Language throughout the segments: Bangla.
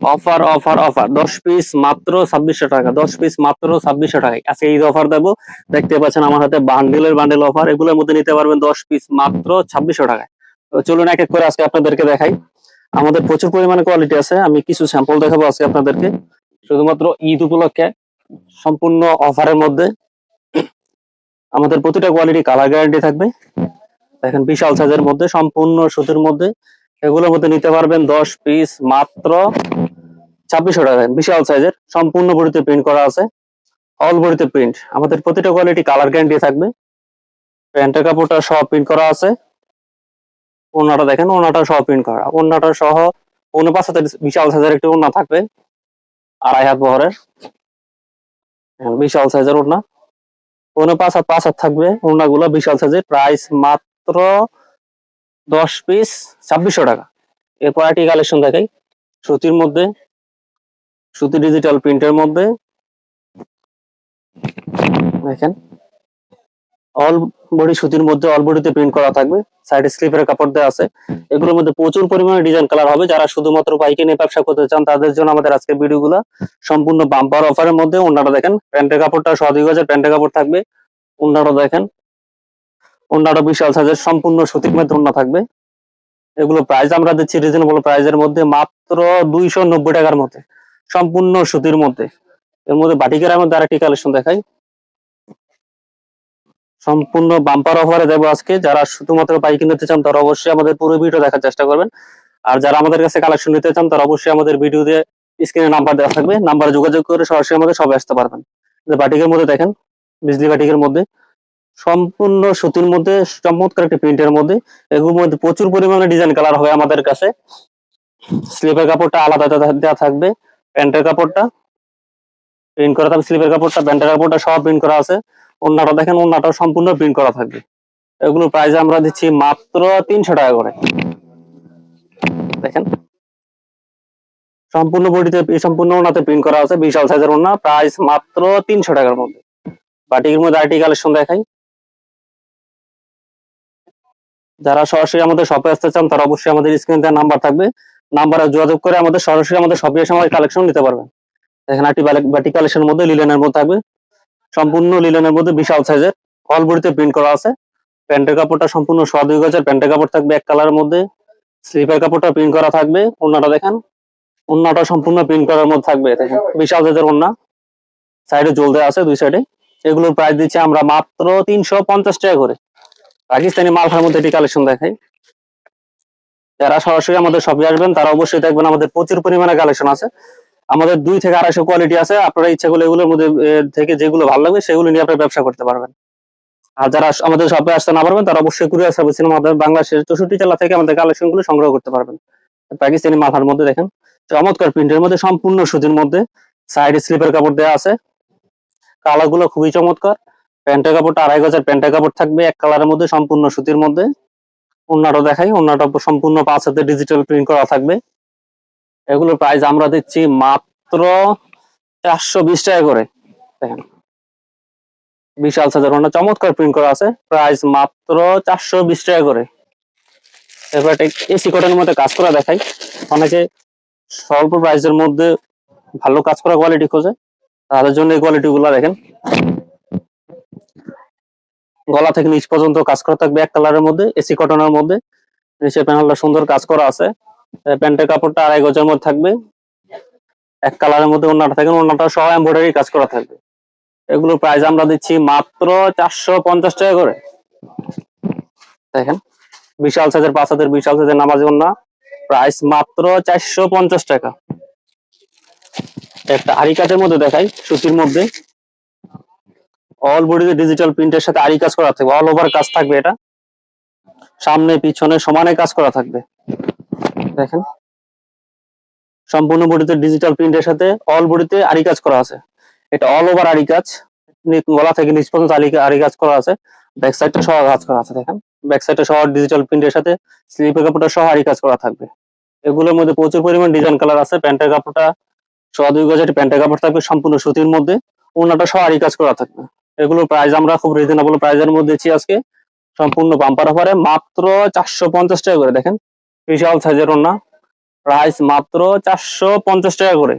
অফার অফার অফার দশ পিস মাত্র ছাব্বিশশো টাকা, দশ পিস মাত্র ছাব্বিশশো টাকায় আজকে ঈদ অফার দেবো। দেখতে পাচ্ছেন আমার হাতে বান্ডেলের বান্ডেল অফার এগুলোর মধ্যে নিতে পারবেন দশ পিস মাত্র ছাব্বিশশো টাকায় চলুন এক এক করে আজকে আপনাদেরকে দেখাই। আমাদের প্রচুর পরিমাণে কোয়ালিটি আছে। আমি কিছু স্যাম্পল দেখাবো আজকে আপনাদেরকে। শুধুমাত্র ঈদ উপলক্ষে সম্পূর্ণ অফারের মধ্যে আমাদের প্রতিটা কোয়ালিটি কালার গ্যারান্টি থাকবে। দেখেন বিশাল সাইজের মধ্যে, সম্পূর্ণ সুতির মধ্যে। এগুলোর মধ্যে নিতে পারবেন দশ পিস মাত্র ছাব্বিশশো টাকা বিশাল সাইজের সম্পূর্ণ বডিতে প্রিন্ট করা আছে। অল বডিতে প্রিন্ট আমাদের প্রতিটা কোয়ালিটি কালার গ্যারান্টি থাকবে। প্যান্টের কাপড়টা সহ প্রিন্ট করা আছে। ওনাটা দেখেন ওনাটা সহ প্রিন্ট করা। ওনাটা সহ পৌনে পাঁচ হাতের বিশাল সাইজের একটি ওনা থাকবে। আড়াই হাত বহরের। হ্যাঁ, বিশাল সাইজের ওনা পৌনে পাঁচ হাত পাঁচ হাত থাকবে। ওনাগুলো বিশাল সাইজের প্রাইস মাত্র দশ পিস ছাব্বিশশো টাকা। এরপর একটি কালেকশন দেখাই। সুতির মধ্যে সুতি ডিজিটাল প্রিন্টের মধ্যে। দেখেন। অল বডি সুতির মধ্যে অল বডিতে প্রিন্ট করা থাকবে। সাইডে স্লিপের কাপড় দেওয়া আছে। এগুলোর মধ্যে প্রচুর পরিমাণে ডিজাইন কালার হবে। যারা শুধুমাত্র পাইকারি ব্যবসা করতে চান, তাদের জন্য আমাদের আজকে ভিডিওগুলো সম্পূর্ণ বাম্পার অফারের মধ্যে। ওনাটা দেখেন, প্যান্টের কাপড়টা সহ দুই গজের প্যান্টের কাপড় থাকবে। ওনাটা দেখেন ওনাটা বিশাল সাইজের সম্পূর্ণ সুতির মধ্যে ওনা থাকবে। এগুলো প্রাইস আমরা দিচ্ছি রিজনেবল প্রাইসের মধ্যে মাত্র দুইশো নব্বই টাকার মধ্যে। সম্পূর্ণ সুতির মধ্যে। এর মধ্যে বাটিকের মধ্যে আরেকটি কালেকশন দেখাই। সম্পূর্ণ বাম্পার অফারে দেবো আজকে। যারা শুধুমাত্র পাইকারি নিতে চান, তারা অবশ্যই আমাদের পুরো ভিডিও দেখার চেষ্টা করবেন। আর যারা আমাদের কাছে কালেকশন নিতে চান, তারা অবশ্যই আমাদের ভিডিওতে স্ক্রিনে নাম্বার দেওয়া থাকবে। নাম্বারে যোগাযোগ করে সরাসরি আমাদের সবাই আসতে পারবেন। বাটিকের মধ্যে দেখেন, বিজলি বাটিকের মধ্যে। সম্পূর্ণ সুতির মধ্যে, চমৎকার একটি প্রিন্টের মধ্যে। এগুলোর মধ্যে প্রচুর পরিমাণে ডিজাইন কালার হবে আমাদের কাছে। স্লিপের কাপড়টা আলাদা দেওয়া থাকবে। প্যান্টের কাপড়টা প্রিন্ট করা থাকবে, স্লিপের কাপড়টা প্যান্টের কাপড়টা সব প্রিন্ট করা আছে। ওন্নাটা দেখেন ওন্নাটা সম্পূর্ণ প্রিন্ট করা থাকবে। এগুলো প্রাইস আমরা দিচ্ছি মাত্র তিনশো টাকা করে। দেখেন। সম্পূর্ণ বডিতে সম্পূর্ণ ওনাতে প্রিন্ট করা আছে, বিশাল সাইজের ওনা প্রাইস মাত্র তিনশো টাকার মধ্যে। বাটিকের মধ্যে আইটি কালেকশন দেখাই। যারা সরাসরি আমাদের শপে আসতে চান, তারা অবশ্যই আমাদের স্ক্রিনে দেওয়া নাম্বার থাকবে। নাম্বারে যোগাযোগ করে আমাদের সরাসরি আমাদের এসে আমাদের কালেকশন নিতে পারবেন। এখানে একটি বাটি কালেকশনের মধ্যে লিলেনের মধ্যে থাকবে। সম্পূর্ণ লিলেনের মধ্যে বিশাল সাইজের অল বডিতে প্রিন্ট করা আছে। প্যান্টের কাপড়টা সম্পূর্ণ সোয়া দুই প্যান্টের কাপড় থাকবে এক কালারের মধ্যে। স্লিপের কাপড়টা প্রিন্ট করা থাকবে। ওন্নাটা দেখেন। ওন্নাটা সম্পূর্ণ প্রিন্ট করার মধ্যে থাকবে। দেখেন, বিশাল সাইজের ওন্না সাইডে দেওয়া আছে দুই সাইডে এগুলোর প্রাইস দিচ্ছি আমরা মাত্র তিনশো পঞ্চাশ টাকা করে। পাকিস্তানি মালখার মধ্যে এটি কালেকশন দেখাই। যারা সরাসরি আমাদের শপে আসবেন, তারা অবশ্যই দেখবেন আমাদের প্রচুর পরিমাণে কালেকশন আছে। আমাদের দুই থেকে আড়াইশো কোয়ালিটি আছে। আপনারা ইচ্ছা করলে এগুলোর মধ্যে থেকে যেগুলো ভালো লাগবে, সেগুলো নিয়ে আপনারা ব্যবসা করতে পারবেন। আর যারা আমাদের শপে আসতে না পারবেন, তারা অবশ্যই কুরিয়ার সার্ভিসের মাধ্যমে বাংলাদেশের চৌষট্টি জেলা থেকে আমাদের কালেকশনগুলো সংগ্রহ করতে পারবেন। পাকিস্তানি মাথার মধ্যে দেখেন, চমৎকার প্রিন্টের মধ্যে, সম্পূর্ণ সুতির মধ্যে সাইড স্লিপের কাপড় দেওয়া আছে। কালারগুলো খুবই চমৎকার। প্যান্টের কাপড়টা আড়াই গজের প্যান্টের কাপড় থাকবে, এক কালারের মধ্যে, সম্পূর্ণ সুতির মধ্যে। ওন্নাটা দেখাই ওন্নাটা সম্পূর্ণ পাঁচ হাতে ডিজিটাল প্রিন্ট করা থাকবে। এগুলোর প্রাইস আমরা দিচ্ছি মাত্র চারশো বিশ টাকা করে। দেখেন। বিশাল সাইজের ওনা চমৎকার প্রিন্ট করা আছে। প্রাইস মাত্র চারশো বিশ টাকা করে। এবার এসি কটনের মধ্যে কাজ করা দেখাই। অনেকে স্বল্প প্রাইসের মধ্যে ভালো কাজ করা কোয়ালিটি খোঁজে। তাদের জন্য এই কোয়ালিটি গুলা দেখেন। গলা থেকে নিচ পর্যন্ত কাজ করা থাকবে এক কালারের মধ্যে এসি কটনের মধ্যে। নিচের প্যানেলটা সুন্দর কাজ করা আছে। প্যান্টের কাপড়টা আড়াই গজের মধ্যে থাকবে। এক কালারের মধ্যে ওনাটা থাকবে ওনাটা সহ এমব্রয়ডারি কাজ করা থাকবে। এগুলোর প্রাইস আমরা দিচ্ছি মাত্র চারশো পঞ্চাশ টাকা করে। দেখেন, বিশাল সাইজের পাঁচ হাতের বিশাল সাইজের নামাজি ওনা প্রাইস মাত্র চারশো পঞ্চাশ টাকা। একটা আরি কাজের মধ্যে দেখাই, সুতির মধ্যে। অল বডিতে ডিজিটাল প্রিন্টের সাথে আরি কাজ করা থাকবে অল ওভার কাজ থাকবে এটা। সামনে, পিছনে সমানে কাজ করা থাকবে। দেখেন। সম্পূর্ণ বডিতে ডিজিটাল প্রিন্টের সাথে অল বডিতে আরি কাজ করা আছে। এটা অল ওভার আরি কাজ। গলা থেকে নিচ পর্যন্ত আরি কাজ করা আছে। ব্যাক সাইডটা সহ কাজ করা আছে, দেখেন। ব্যাক সাইডটা সহ ডিজিটাল প্রিন্টের সাথে স্লিপের কাপড়টা সহ আরি কাজ করা থাকবে। এগুলোর মধ্যে প্রচুর পরিমাণ ডিজাইন কালার আছে। প্যান্টের কাপড়টা সহ দুই গজের প্যান্টের কাপড় থাকবে সম্পূর্ণ সুতির মধ্যে। ওনাটা সহ আরি কাজ করা থাকবে। এগুলোর প্রাইস আমরা খুব রিজনেবল প্রাইসের মধ্যে দিচ্ছি আজকে। সম্পূর্ণ বাম্পার অফারে মাত্র চারশো পঞ্চাশ টাকা করে, দেখেন। বিশাল সাইজের ওনা প্রাইস মাত্র চারশো পঞ্চাশ টাকা করে।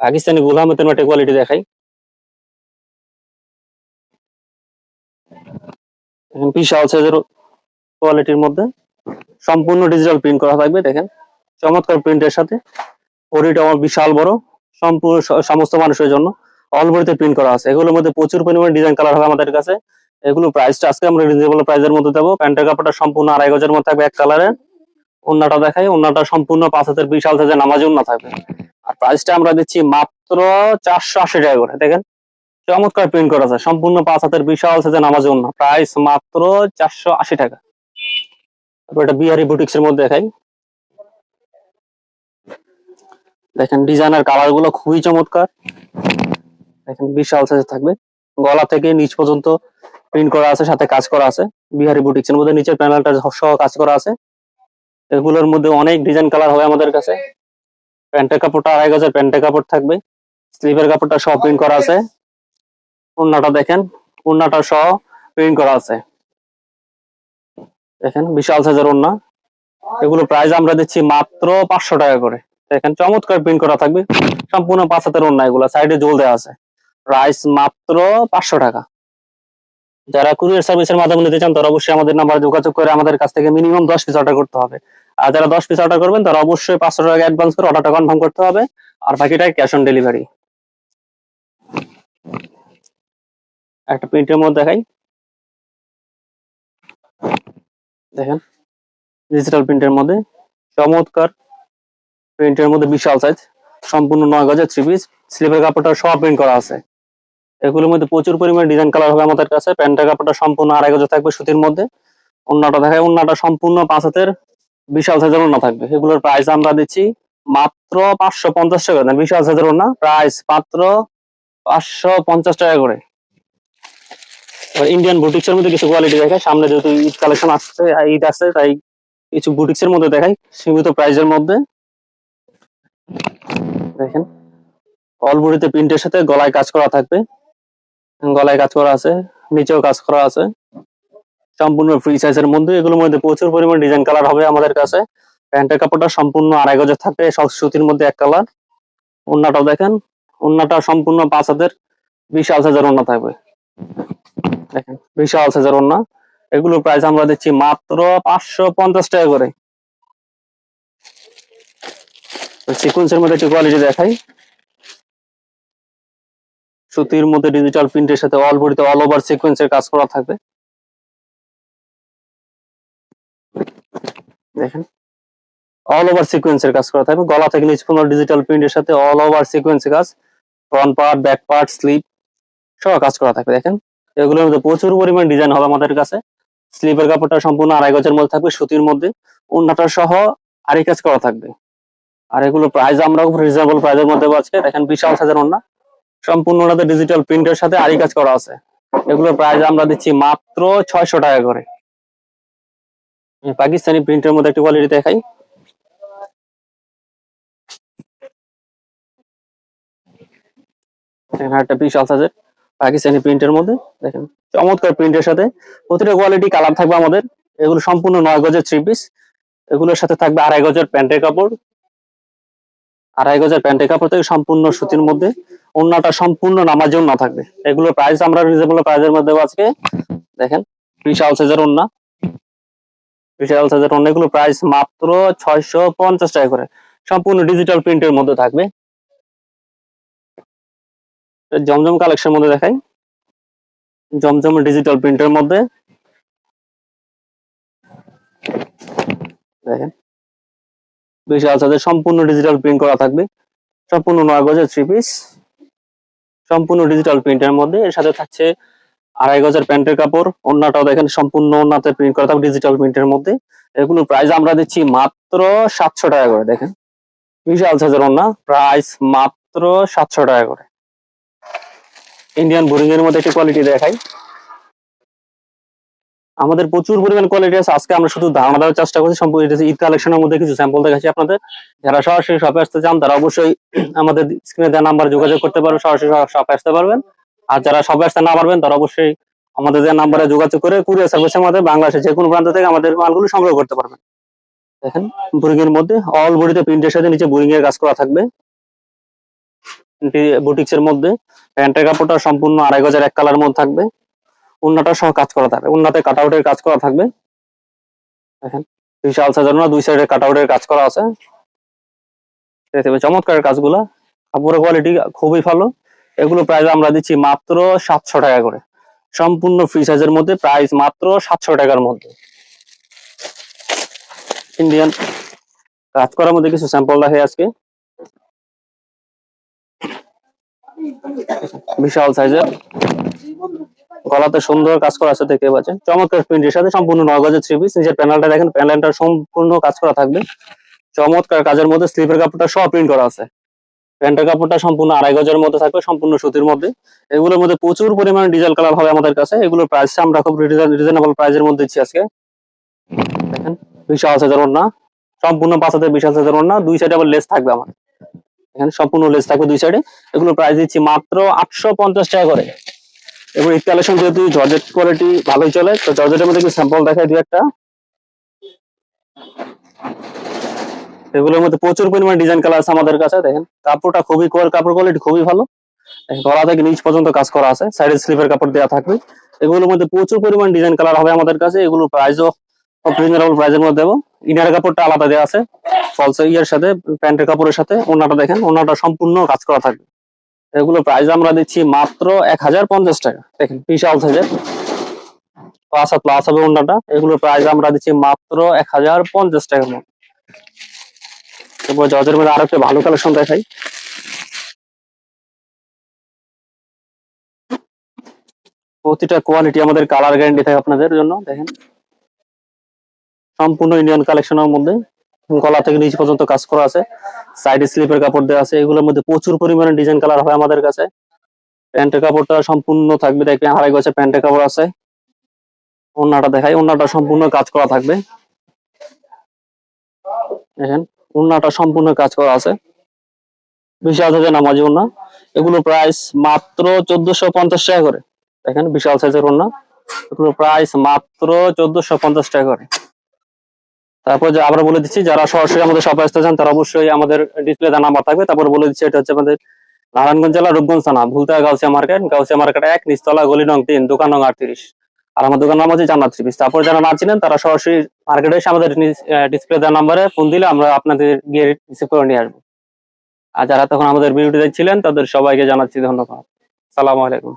পাকিস্তানি গুলামের একটা কোয়ালিটি দেখাই। বিশাল সাইজের কোয়ালিটির মধ্যে। সম্পূর্ণ ডিজিটাল প্রিন্ট করা থাকবে, দেখেন। চমৎকার প্রিন্টের সাথে। বডিটা আমার বিশাল বড়। সম্পূর্ণ সমস্ত মানুষের জন্য। অল বডিতে প্রিন্ট করা আছে। এগুলোর মধ্যে প্রচুর পরিমাণে ডিজাইন কালার হবে আমাদের কাছে। এগুলো প্রাইসটা আজকে আমরা রিজনেবল প্রাইসের মধ্যে দেবো। প্যান্টের কাপড়টা সম্পূর্ণ আড়াই গজের মধ্যে থাকবে এক কালারের ওন্নাটা দেখাই, ওন্নাটা সম্পূর্ণ পাঁচ হাতের বিশাল সাইজের নামাজ ওন্না থাকবে। আর প্রাইসটা আমরা দিচ্ছি মাত্র চারশো আশি টাকা করে, দেখেন। চমৎকার প্রিন্ট করা আছে, সম্পূর্ণ পাঁচ হাতের বিশাল সাইজের নামাজ ওন্না। প্রাইস মাত্র চারশো আশি টাকা। এটা বিহারি বুটিক্স এর মধ্যে দেখাই। দেখেন ডিজাইনের কালারগুলো খুবই চমৎকার। দেখেন বিশাল সাইজ থাকবে। গলা থেকে নিচ পর্যন্ত প্রিন্ট করা আছে, সাথে কাজ করা আছে। বিহারি বুটিক্স এর মধ্যে নিচের প্যানেলটা সহ কাজ করা আছে। এগুলোর মধ্যে অনেক ডিজাইন কালার হবে আমাদের কাছে। প্যান্টের কাপড়টা আড়াই গজের প্যান্টের কাপড় থাকবে। স্লিভের কাপড়টা সহ প্রিন্ট করা আছে। ওড়নাটা দেখেন, ওড়নাটা সহ প্রিন্ট করা আছে। দেখেন, বিশাল সাইজের ওড়না। এগুলো প্রাইস আমরা দিচ্ছি মাত্র পাঁচশো টাকা করে। দেখেন, চমৎকার প্রিন্ট করা থাকবে। সম্পূর্ণ পাঁচ হাতের ওড়না এগুলো। সাইডে জোল দেওয়া আছে। প্রাইস মাত্র পাঁচশো টাকা। যারা কুরিয়ার সার্ভিসের মাধ্যমে নিতে চান, তারা অবশ্যই আমাদের নাম্বার যোগাযোগ করে আমাদের কাছ থেকে মিনিমাম দশ পিস অর্ডার করতে হবে। আর যারা দশ পিস অর্ডার করবেন, তারা অবশ্যই পাঁচশো টাকা অ্যাডভান্স করে অর্ডারটা কনফার্ম করতে হবে। আর বাকিটা ক্যাশ অন ডেলিভারি একটা প্রিন্টের মধ্যে দেখাই। দেখেন ডিজিটাল প্রিন্টের মধ্যে। চমৎকার প্রিন্টের মধ্যে বিশাল সাইজ সম্পূর্ণ নয় গজের থ্রি পিস স্লিপের কাপড়টা সব প্রিন্ট করা আছে। এগুলোর মধ্যে প্রচুর পরিমাণে ডিজাইন কালার হবে আমাদের কাছে। প্যান্টের কাপড়টা সম্পূর্ণ আড়াই গজে থাকবে সুতির মধ্যে। অন্যটা দেখায় অন্যটা সম্পূর্ণ পাঁচ হাতের, বিশাল সাইজের ওড়না থাকবে। এগুলোর প্রাইস আমরা দিচ্ছি মাত্র পাঁচশো পঞ্চাশ টাকা। না বিশাল সাইজের ওড়না। প্রাইস মাত্র পাঁচশো পঞ্চাশ টাকা করে। ইন্ডিয়ান বুটিক্সের মধ্যে কিছু কোয়ালিটি দেখায় সামনে যেহেতু ঈদ কালেকশন আসছে, ঈদ আসছে তাই কিছু বুটিক্সের মধ্যে দেখাই। সীমিত প্রাইসের মধ্যে। দেখেন। অল বডিতে প্রিন্টের সাথে গলায় কাজ করা থাকবে। গলায় কাজ করা আছে, নিচেও কাজ করা আছে। সম্পূর্ণ ফ্রি সাইজের মধ্যে, এগুলোর মধ্যে প্রচুর পরিমাণ ডিজাইন কালার হবে আমাদের কাছে। প্যান্টের কাপড়টা সম্পূর্ণ আড়াই গজের থাকবে সব সুতির মধ্যে এক কালার ওন্নাটাও দেখেন, ওন্নাটা সম্পূর্ণ পাঁচ হাজার বিশাল সাইজের ওন্না থাকবে। দেখেন, বিশাল সাইজের ওন্না। এগুলোর প্রাইস আমরা দিচ্ছি মাত্র পাঁচশো পঞ্চাশ টাকা করে। সিকুয়েন্সের মধ্যে একটু কোয়ালিটি দেখাই। সুতির মধ্যে ডিজিটাল প্রিন্টের সাথে অল বডিতে অল ওভার সিকোয়েন্সের কাজ করা থাকবে। দেখেন অল ওভার সিকোয়েন্সের কাজ করা থাকবে। গলা থেকে নিচ পর্যন্ত ডিজিটাল প্রিন্টের সাথে অল ওভার সিকোয়েন্সের কাজ front part back part slip সব কাজ করা থাকবে। দেখেন, এগুলোর মধ্যে প্রচুর পরিমাণ ডিজাইন হবে আমাদের কাছে। স্লিপের কাপড়টা সম্পূর্ণ আড়াই গজের মধ্যে থাকবে, সুতির মধ্যে। ওন্নাটা সহ আড়াই কাজ করা থাকবে। আর এগুলো প্রাইস আমরা রিজনেবল প্রাইসের মধ্যে পাচ্ছি। দেখেন, বিশাল সাইজের ওন্না সম্পূর্ণ ওনাদের ডিজিটাল প্রিন্টের সাথে আড়ি কাজ করা আছে। এগুলোর প্রাইস আমরা দিচ্ছি মাত্র ছয়শো টাকা করে। পাকিস্তানি প্রিন্টের মধ্যে একটি কোয়ালিটি দেখাই। একটা পাকিস্তানি প্রিন্টের মধ্যে, দেখেন। চমৎকার প্রিন্টের সাথে প্রতিটা কোয়ালিটি কালার থাকবে আমাদের। এগুলো সম্পূর্ণ নয় থ্রি পিস এগুলোর সাথে থাকবে আড়াই প্যান্টের কাপড়। আড়াই গজের প্যান্টের কাপড় থেকে সম্পূর্ণ সুতির মধ্যে ওন্নাটা সম্পূর্ণ নামার জন্য থাকবে। এগুলো প্রাইস আমরা রিজনেবল প্রাইসের মধ্যে আজকে দেখেন, বিশাল সাইজের ওন্না বিশাল সাইজের ওন্না এগুলো প্রাইস মাত্র ছয়শো পঞ্চাশ টাকা করে। সম্পূর্ণ ডিজিটাল প্রিন্টের মধ্যে থাকবে। জমজম কালেকশন মধ্যে দেখাই। জমজম ডিজিটাল প্রিন্টের মধ্যে। দেখেন, বিশাল সাইজের সম্পূর্ণ ডিজিটাল প্রিন্ট করা থাকবে। সম্পূর্ণ নয় গজের থ্রি পিস সম্পূর্ণ ডিজিটাল প্রিন্টের মধ্যে। এর সাথে থাকছে আড়াই গজের প্যান্টের কাপড় ওন্নাটাও দেখেন সম্পূর্ণ ওন্নাতে প্রিন্ট করা থাকবে ডিজিটাল প্রিন্টের মধ্যে। এগুলোর প্রাইস আমরা দিচ্ছি মাত্র সাতশো টাকা করে, দেখেন। বিশাল সাইজের ওন্না প্রাইস মাত্র সাতশো টাকা করে। ইন্ডিয়ান বোরিং এর মধ্যে একটি কোয়ালিটি দেখাই। আমাদের প্রচুর পরিমাণ কোয়ালিটি আছে। আজকে আমরা শুধু ধারণা দেওয়ার চেষ্টা করছি, সম্পূর্ণ ঈদ কালেকশনের মধ্যে কিছু স্যাম্পল দেখাচ্ছি আপনাদের। যারা সরাসরি শপে আসতে চান, তারা অবশ্যই আমাদের স্ক্রিনে দেওয়া নাম্বার যোগাযোগ করতে পারবেন, সরাসরি শপে আসতে পারবেন। আর যারা শপে আসতে না পারবেন, তারা অবশ্যই আমাদের দেওয়া নাম্বারে যোগাযোগ করে কুরিয়ার সার্ভিসের মাধ্যমে বাংলাদেশের যে কোনো প্রান্ত থেকে আমাদের মালগুলো সংগ্রহ করতে পারবেন। দেখেন বোরিং এর মধ্যে অল বডিতে প্রিন্টের সাথে নিচে বোরিং এর কাজ করা থাকবে। বুটিক্স এর মধ্যে প্যান্টের কাপড়টা সম্পূর্ণ আড়াই গজের এক কালার মধ্যে থাকবে। উন্নাটা সহ কাজ করা থাকবে উন্নাতে কাটআউটের কাজ করা থাকবে। দেখেন বিশাল সাজার না দুই সাইডে কাটআউটের কাজ করা আছে। চমৎকার কাজগুলা। কাপড়ের কোয়ালিটি খুবই ভালো। এগুলো প্রাইস আমরা দিচ্ছি মাত্র সাতশো টাকা করে। সম্পূর্ণ ফ্রি সাইজের মধ্যে প্রাইস মাত্র সাতশো টাকার মধ্যে। ইন্ডিয়ান কাজ করার মধ্যে কিছু স্যাম্পল দেখে আজকে। বিশাল সাইজের গলাতে সুন্দর কাজ করা আছে দেখতে পাচ্ছেন। চমৎকার প্রিন্টের সাথে সম্পূর্ণ নয় গজের থ্রি পিস নিচের প্যানেলটা দেখেন প্যানেলটা সম্পূর্ণ কাজ করা থাকবে। চমৎকার কাজের মধ্যে স্লিপের কাপড়টা সব প্রিন্ট করা আছে। প্যান্টের কাপড়টা সম্পূর্ণ আড়াই গজের মধ্যে থাকবে, সম্পূর্ণ সুতির মধ্যে। এগুলোর মধ্যে প্রচুর পরিমাণে ডিজেল কালার হবে আমাদের কাছে। এগুলোর প্রাইস আমরা খুব রিজনেবল প্রাইসের মধ্যে দিচ্ছি আজকে। দেখেন, বিশাল সাইজের ওড়না। সম্পূর্ণ পাঁচ হাজার বিশাল সাইজের ওড়না। দুই সাইডে আবার লেস থাকবে আমার। এখানে সম্পূর্ণ লেস থাকবে দুই সাইডে এগুলো প্রাইস দিচ্ছি মাত্র আটশো পঞ্চাশ টাকা করে। এবং এই কালেকশন যেহেতু জর্জেট কোয়ালিটি ভালোই চলে, তো জর্জেটের মধ্যে কিছু স্যাম্পল দেখাই দু একটা। এগুলোর মধ্যে প্রচুর পরিমাণে ডিজাইন কালার আছে আমাদের কাছে, দেখেন। কাপড়টা খুবই কোয়ার কাপড় কোয়ালিটি খুবই ভালো। গলা থেকে নিচ পর্যন্ত কাজ করা আছে সাইডে স্লিপের কাপড় দেওয়া থাকবে। এগুলোর মধ্যে প্রচুর পরিমাণ ডিজাইন কালার হবে আমাদের কাছে, এগুলো প্রাইসও রিজনেবল প্রাইসের মধ্যে দেবো ইনার কাপড়টা আলাদা দেওয়া আছে ফলস ইয়ার সাথে, প্যান্টের কাপড়ের সাথে ওনাটা দেখেন ওনাটা সম্পূর্ণ কাজ করা থাকবে। এগুলো প্রাইস আমরা দিচ্ছি মাত্র এক হাজার পঞ্চাশ টাকা। দেখেন, বিশাল সাইজের প্লাস প্লাস হবে ওনাটা এগুলোর প্রাইস আমরা দিচ্ছি মাত্র এক হাজার পঞ্চাশ টাকার মতো। এরপর জর্জের মধ্যে আরও একটা ভালো কালেকশন দেখাই। প্রতিটা কোয়ালিটি আমাদের কালার গ্যারান্টি থাকে আপনাদের জন্য, দেখেন। সম্পূর্ণ ইন্ডিয়ান কালেকশনের মধ্যে। গলা থেকে নিচ পর্যন্ত কাজ করা আছে। সাইডে স্লিপের কাপড় দেওয়া আছে। এগুলোর মধ্যে প্রচুর পরিমাণে ডিজাইন কালার হয় আমাদের কাছে। প্যান্টের কাপড়টা সম্পূর্ণ থাকবে। দেখবেন আড়াই গছে প্যান্টের কাপড় আছে। ওন্নাটা দেখাই। ওন্নাটা সম্পূর্ণ কাজ করা থাকবে। দেখেন ওন্নাটা সম্পূর্ণ কাজ করা আছে। বিশাল সাইজের নামাজি ওন্না এগুলো প্রাইস মাত্র চোদ্দশো পঞ্চাশ টাকা করে। দেখেন, বিশাল সাইজের ওন্না এগুলো প্রাইস মাত্র চোদ্দশো পঞ্চাশ টাকা করে। তারপর যে আবার বলে দিচ্ছি, যারা সরাসরি আমাদের শপে আসতে চান, তারা অবশ্যই আমাদের ডিসপ্লেতে নাম্বার থাকবে। তারপর বলে দিচ্ছি, এটা হচ্ছে আমাদের নারায়ণগঞ্জ জেলা রূপগঞ্জ থানা ভুলতা গাউসিয়া মার্কেট গাউসিয়া মার্কেট এক, নিচতলা গলি নং তিন, দোকান নং আটত্রিশ। আর আমার দোকান নাম হচ্ছে জান্নাত থ্রি পিস তারপর যারা না চিনেন, তারা সরাসরি মার্কেটে এসে আমাদের ডিসপ্লে দেওয়ার নাম্বারে ফোন দিলে আমরা আপনাদের গিয়ে রিসিভ করে নিয়ে আসব। আর যারা তখন আমাদের ভিডিওটি দেখছিলেন, তাদের সবাইকে জানাচ্ছি ধন্যবাদ। সালাম আলাইকুম।